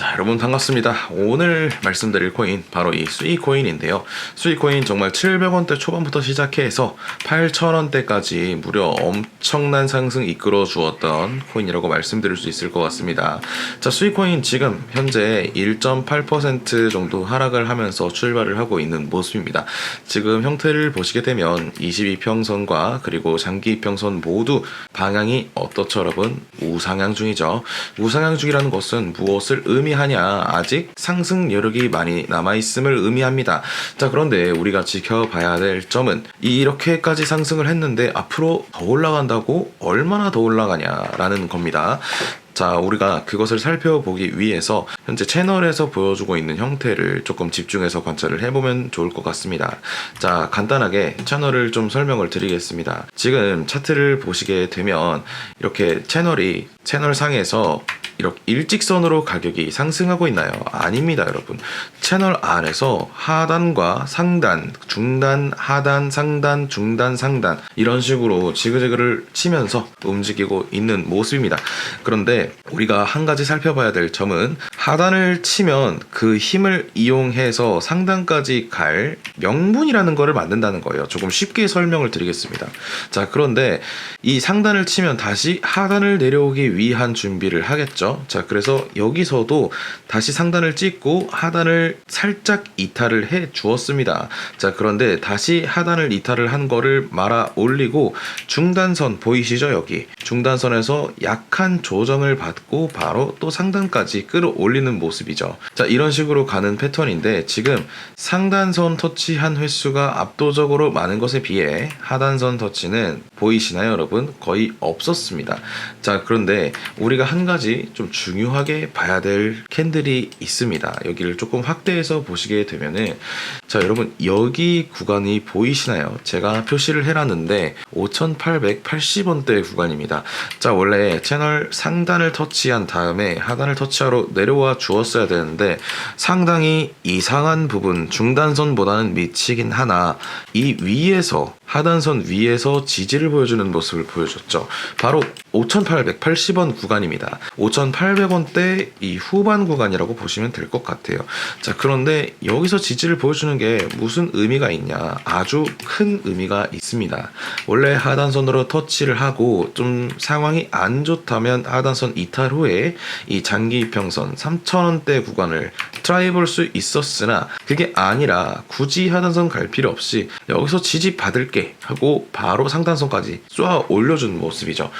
자, 여러분 반갑습니다. 오늘 말씀드릴 코인 바로 이 수익 코인인데요. 수익 코인 정말 700원대 초반부터 시작해서 8,000원대까지 무려 엄청난 상승 이끌어 주었던 코인이라고 말씀드릴 수 있을 것 같습니다. 자, 수익 코인 지금 현재 1.8% 정도 하락을 하면서 출발을 하고 있는 모습입니다. 지금 형태를 보시게 되면 22평선과 그리고 장기 이평선 모두 방향이 어떻죠, 여러분? 우상향 중이죠. 우상향 중이라는 것은 무엇을 의미 하냐? 아직 상승 여력이 많이 남아 있음을 의미합니다. 자, 그런데 우리가 지켜봐야 될 점은 이렇게까지 상승을 했는데 앞으로 더 올라간다고 얼마나 더 올라가냐라는 겁니다. 자, 우리가 그것을 살펴보기 위해서 현재 채널에서 보여주고 있는 형태를 조금 집중해서 관찰을 해보면 좋을 것 같습니다. 자, 간단하게 채널을 좀 설명을 드리겠습니다. 지금 차트를 보시게 되면 이렇게 채널이 채널 상에서 이렇게 일직선으로 가격이 상승하고 있나요? 아닙니다, 여러분. 채널 안에서 하단과 상단, 중단, 하단, 상단, 중단, 상단 이런 식으로 지그재그를 치면서 움직이고 있는 모습입니다. 그런데 우리가 한 가지 살펴봐야 될 점은 하단을 치면 그 힘을 이용해서 상단까지 갈 명분이라는 거를 만든다는 거예요. 조금 쉽게 설명을 드리겠습니다. 자, 그런데 이 상단을 치면 다시 하단을 내려오기 위한 준비를 하겠죠. 자, 그래서 여기서도 다시 상단을 찍고 하단을 살짝 이탈을 해 주었습니다. 자, 그런데 다시 하단을 이탈을 한 거를 말아 올리고 중단선 보이시죠? 여기. 중단선에서 약한 조정을 받고 바로 또 상단까지 끌어올리는 모습이죠. 자, 이런 식으로 가는 패턴인데 지금 상단선 터치한 횟수가 압도적으로 많은 것에 비해 하단선 터치는 보이시나요, 여러분? 거의 없었습니다. 자, 그런데 우리가 한 가지 좀 중요하게 봐야 될 캔들이 있습니다. 여기를 조금 확대해서 보시게 되면은 자, 여러분 여기 구간이 보이시나요? 제가 표시를 해놨는데 5,880원대 구간입니다. 자, 원래 채널 상단을 터치한 다음에 하단을 터치하러 내려와 주었어야 되는데 상당히 이상한 부분 중단선보다는 미치긴 하나 이 위에서 하단선 위에서 지지를 보여주는 모습을 보여줬죠. 바로 5,880원 구간입니다. 5,800원대 이 후반 구간이라고 보시면 될 것 같아요. 자, 그런데 여기서 지지를 보여주는 게 무슨 의미가 있냐? 아주 큰 의미가 있습니다. 원래 하단선으로 터치를 하고 좀 상황이 안 좋다면 하단선 이탈 후에 이 장기 평선 3,000원대 구간을 트라이 볼 수 있었으나 그게 아니라 굳이 하단선 갈 필요 없이 여기서 지지 받을게 하고 바로 상단선까지 쏘아 올려준 모습이죠.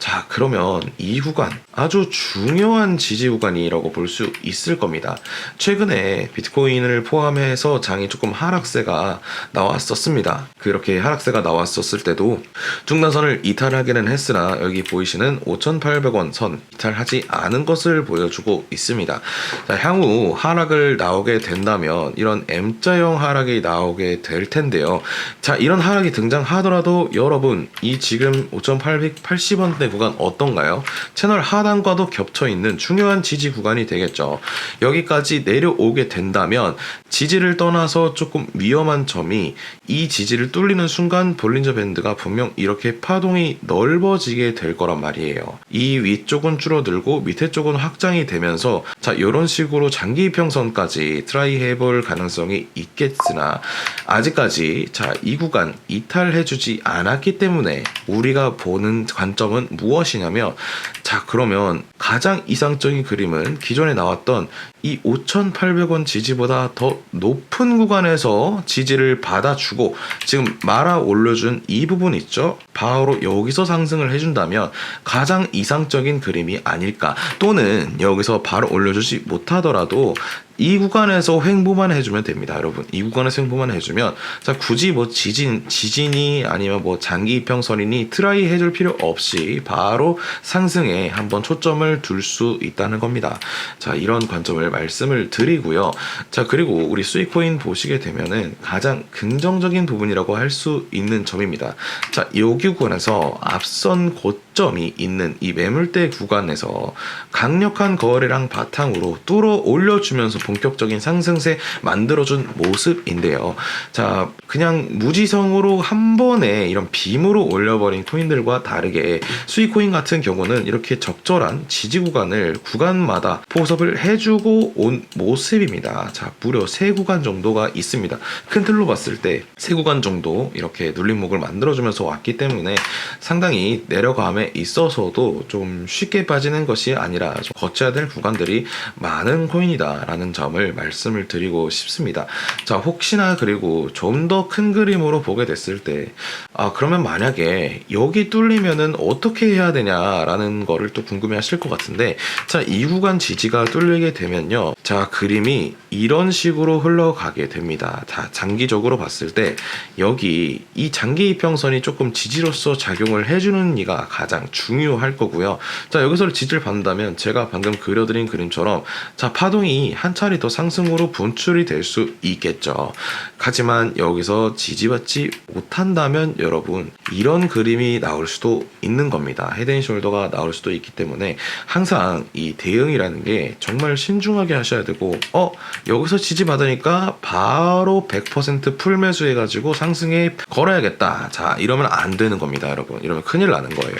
자, 그러면 이 구간 아주 중요한 지지 구간이라고 볼 수 있을 겁니다. 최근에 비트코인을 포함해서 장이 조금 하락세가 나왔었습니다. 그렇게 하락세가 나왔었을 때도 중단선을 이탈하기는 했으나 여기 보이시는 5,800원 선 이탈하지 않은 것을 보여주고 있습니다. 자, 향후 하락을 나오게 된다면 이런 M자형 하락이 나오게 될 텐데요. 자, 이런 하락이 등장하더라도 여러분 이 지금 5,880원대 구간 어떤가요? 채널 하단과도 겹쳐 있는 중요한 지지 구간이 되겠죠. 여기까지 내려오게 된다면 지지를 떠나서 조금 위험한 점이 이 지지를 뚫리는 순간 볼린저 밴드가 분명 이렇게 파동이 넓어지게 될 거란 말이에요. 이 위쪽은 줄어들고 밑에 쪽은 확장이 되면서 자 이런 식으로 장기 이평선까지 트라이 해볼 가능성이 있겠으나 아직까지 자 이 구간 이탈해주지 않았기 때문에 우리가 보는 관점은 무엇이냐면 자 그러면 가장 이상적인 그림은 기존에 나왔던 이 5,800원 지지보다 더 높은 구간에서 지지를 받아주고 지금 말아 올려준 이 부분 있죠? 바로 여기서 상승을 해준다면 가장 이상적인 그림이 아닐까 또는 여기서 바로 올려주지 못하더라도 이 구간에서 횡보만 해주면 됩니다, 여러분. 이 구간에서 횡보만 해주면 자 굳이 뭐 지진 지진이 아니면 뭐 장기 이평선이니 트라이 해줄 필요 없이 바로 상승에 한번 초점을 둘 수 있다는 겁니다. 자 이런 관점 을 말씀을 드리고요. 자 그리고 우리 수익코인 보시게 되면은 가장 긍정적인 부분이라고 할 수 있는 점입니다. 자 여기 구간에서 앞선 고 점 고점이 있는 이 매물대 구간에서 강력한 거래량 바탕으로 뚫어 올려주면서 본격적인 상승세 만들어준 모습인데요. 자, 그냥 무지성으로 한 번에 이런 빔으로 올려버린 코인들과 다르게 수익코인 같은 경우는 이렇게 적절한 지지 구간을 구간마다 포섭을 해주고 온 모습입니다. 자, 무려 세 구간 정도가 있습니다. 큰 틀로 봤을 때세 구간 정도 이렇게 눌림목을 만들어주면서 왔기 때문에 상당히 내려감에 있어서도 좀 쉽게 빠지는 것이 아니라 좀 거쳐야 될 구간들이 많은 코인이다라는 점을 말씀을 드리고 싶습니다. 자, 혹시나 그리고 좀 더 큰 그림으로 보게 됐을 때, 아, 그러면 만약에 여기 뚫리면은 어떻게 해야 되냐라는 거를 또 궁금해 하실 것 같은데, 자, 이 구간 지지가 뚫리게 되면요. 자, 그림이 이런 식으로 흘러가게 됩니다. 자, 장기적으로 봤을 때, 여기 이 장기 이평선이 조금 지지로서 작용을 해주는 이가 가장 중요할 거고요. 자, 여기서 지지를 받는다면 제가 방금 그려드린 그림처럼 자, 파동이 한 차례 더 상승으로 분출이 될 수 있겠죠. 하지만 여기서 지지받지 못한다면 여러분 이런 그림이 나올 수도 있는 겁니다. 헤드앤숄더가 나올 수도 있기 때문에 항상 이 대응이라는 게 정말 신중하게 하셔야 되고 어 여기서 지지받으니까 바로 100% 풀매수 해가지고 상승에 걸어야겠다. 자 이러면 안 되는 겁니다, 여러분. 이러면 큰일 나는 거예요.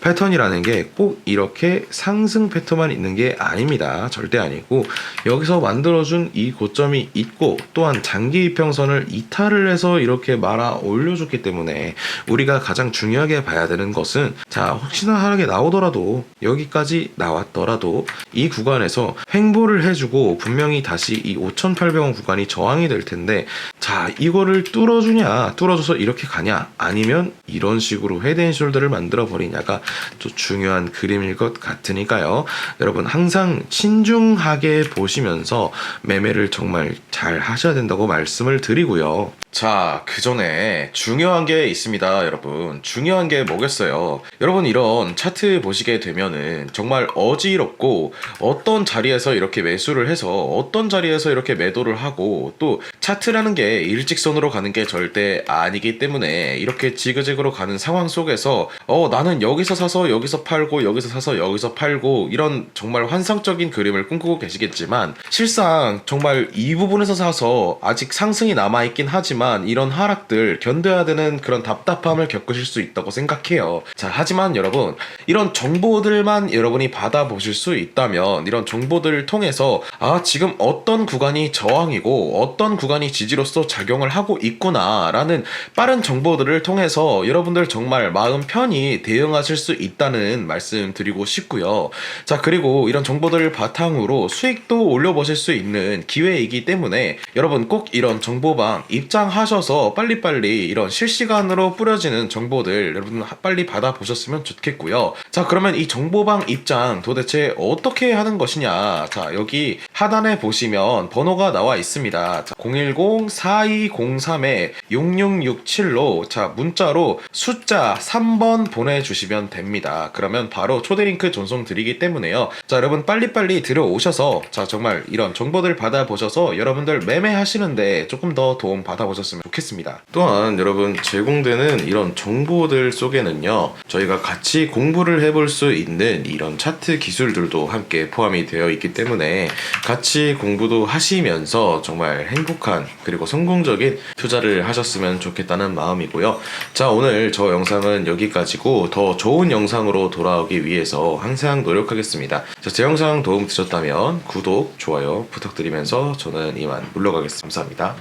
패턴이라는 게 꼭 이렇게 상승 패턴만 있는 게 아닙니다. 절대 아니고 여기서 만들어준 이 고점이 있고 또한 장기 이평선을 이탈을 해서 이렇게 말아 올려줬기 때문에 우리가 가장 중요하게 봐야 되는 것은 자 혹시나 하락에 나오더라도 여기까지 나왔더라도 이 구간에서 횡보를 해주고 분명히 다시 이 5,800원 구간이 저항이 될 텐데 자 이거를 뚫어주냐 뚫어줘서 이렇게 가냐 아니면 이런 식으로 헤드앤숄더를 만들어 버리냐 가 또 중요한 그림일 것 같으니까요 여러분 항상 신중하게 보시면서 매매를 정말 잘 하셔야 된다고 말씀을 드리고요 자, 그 전에 중요한 게 있습니다, 여러분. 중요한 게 뭐겠어요? 여러분, 이런 차트 보시게 되면은 정말 어지럽고 어떤 자리에서 이렇게 매수를 해서 어떤 자리에서 이렇게 매도를 하고 또 차트라는 게 일직선으로 가는 게 절대 아니기 때문에 이렇게 지그재그로 가는 상황 속에서 어, 나는 여기 서 사서 여기서 팔고 여기서 사서 여기서 팔고 이런 정말 환상적인 그림을 꿈꾸고 계시겠지만 실상 정말 이 부분에서 사서 아직 상승이 남아있긴 하지만 이런 하락들 견뎌야 되는 그런 답답함을 겪으실 수 있다고 생각해요. 자, 하지만 여러분, 이런 정보들만 여러분이 받아보실 수 있다면 이런 정보들을 통해서 아, 지금 어떤 구간이 저항이고 어떤 구간이 지지로서 작용을 하고 있구나라는 빠른 정보들을 통해서 여러분들 정말 마음 편히 대응하실 수 있다는 말씀 드리고 싶고요. 자, 그리고 이런 정보들을 바탕으로 수익도 올려보실 수 있는 기회이기 때문에 여러분 꼭 이런 정보방 입장하셔서 빨리빨리 이런 실시간으로 뿌려지는 정보들 여러분 빨리 받아보셨으면 좋겠고요. 자, 그러면 이 정보방 입장 도대체 어떻게 하는 것이냐? 자, 여기 하단에 보시면 번호가 나와 있습니다. 자, 010-4203-6667로 자, 문자로 숫자 3번 보내주시면 됩니다. 그러면 바로 초대 링크 전송 드리기 때문에요. 자, 여러분 빨리빨리 들어오셔서 자, 정말 이런 정보들 받아보셔서 여러분들 매매하시는데 조금 더 도움 받아보셨으면 좋겠습니다. 또한 여러분 제공되는 이런 정보들 속에는요, 저희가 같이 공부를 해볼 수 있는 이런 차트 기술들도 함께 포함이 되어 있기 때문에 같이 공부도 하시면서 정말 행복한 그리고 성공적인 투자를 하셨으면 좋겠다는 마음이고요. 자, 오늘 저 영상은 여기까지고 더 좋은 영상으로 돌아오기 위해서 항상 노력하겠습니다. 자, 제 영상 도움 드셨다면 구독, 좋아요 부탁드리면서 저는 이만 물러가겠습니다. 감사합니다.